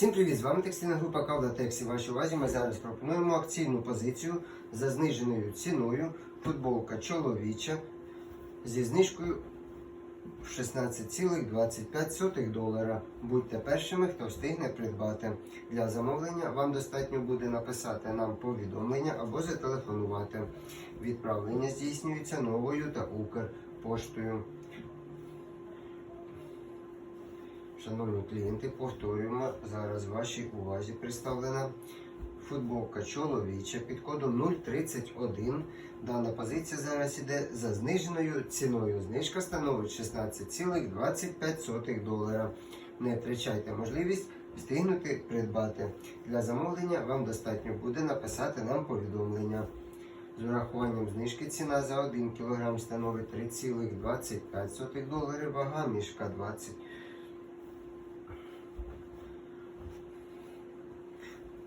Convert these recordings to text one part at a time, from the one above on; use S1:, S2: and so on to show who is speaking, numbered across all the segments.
S1: Всім привіт! З вами текстильна група Кавла Тексі. Вашій увазі ми зараз пропонуємо акційну позицію за зниженою ціною. Футболка чоловіча зі знижкою в 16,25 долара. Будьте першими, хто встигне придбати. Для замовлення вам достатньо буде написати нам повідомлення або зателефонувати. Відправлення здійснюється новою та Укрпоштою. Шановні клієнти, повторюємо зараз вашій увазі представлена футболка чоловіча під кодом 031. Дана позиція зараз іде за зниженою ціною. Знижка становить 16,25 долара. Не втрачайте можливість встигнути придбати. Для замовлення вам достатньо буде написати нам повідомлення. З урахуванням знижки ціна за 1 кг становить 3,25 доларів, вага мішка 20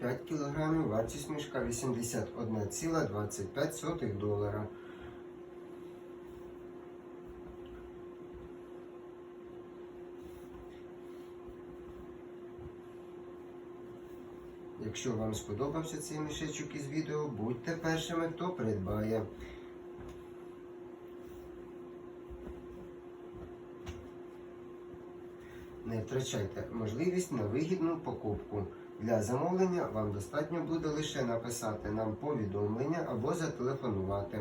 S1: 5 кг, вартість мішка 81,25 долара. Якщо вам сподобався цей мішечок із відео, будьте першими, хто придбає. Не втрачайте можливість на вигідну покупку. Для замовлення вам достатньо буде лише написати нам повідомлення або зателефонувати.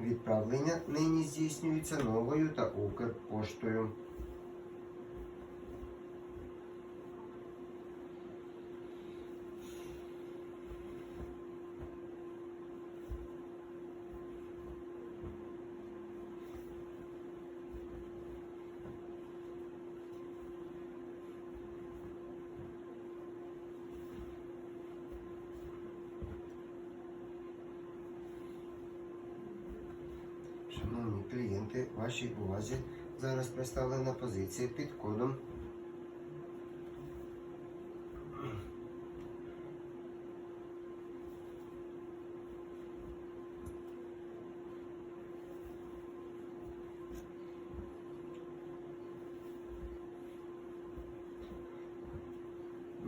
S1: Відправлення нині здійснюється новою та Укрпоштою. Шановні клієнти, вашій увазі зараз представлена позиція під кодом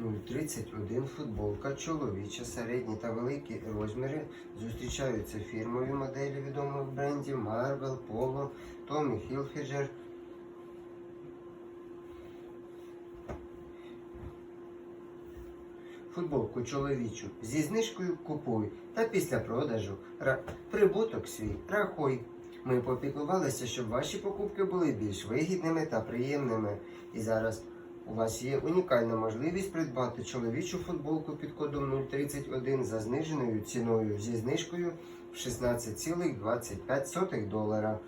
S1: Ну, 31 футболка чоловіча, середні та великі розміри зустрічаються фірмові моделі відомих брендів Marvel, Polo, Tommy Hilfiger. Футболку чоловічу зі знижкою купуй та після продажу прибуток свій рахуй. Ми попіклувалися, щоб ваші покупки були більш вигідними та приємними. І зараз у вас є унікальна можливість придбати чоловічу футболку під кодом 031 за зниженою ціною зі знижкою в 16,25 долара.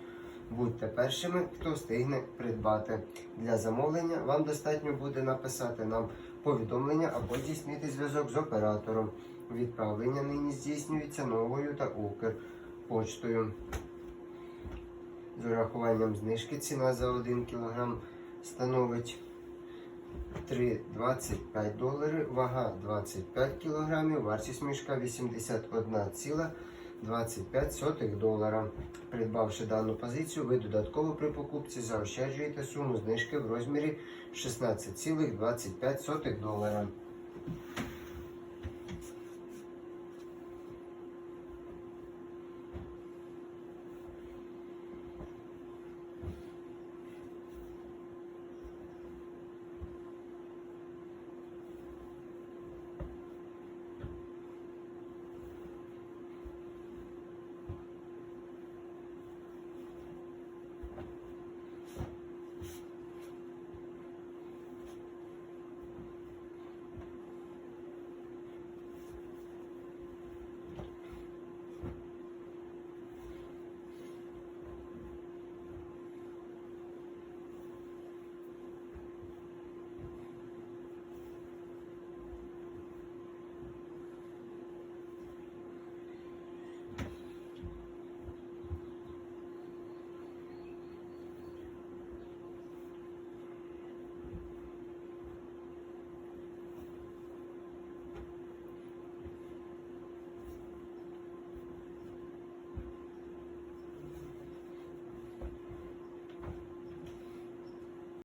S1: Будьте першими, хто встигне придбати. Для замовлення вам достатньо буде написати нам повідомлення або здійснити зв'язок з оператором. Відправлення нині здійснюється новою та Укрпочтою. З урахуванням знижки ціна за 1 кг становить 3,25 долари, вага 25 кг, вартість мішка 81,25 долара. Придбавши дану позицію, ви додатково при покупці заощаджуєте суму знижки в розмірі 16,25 долара.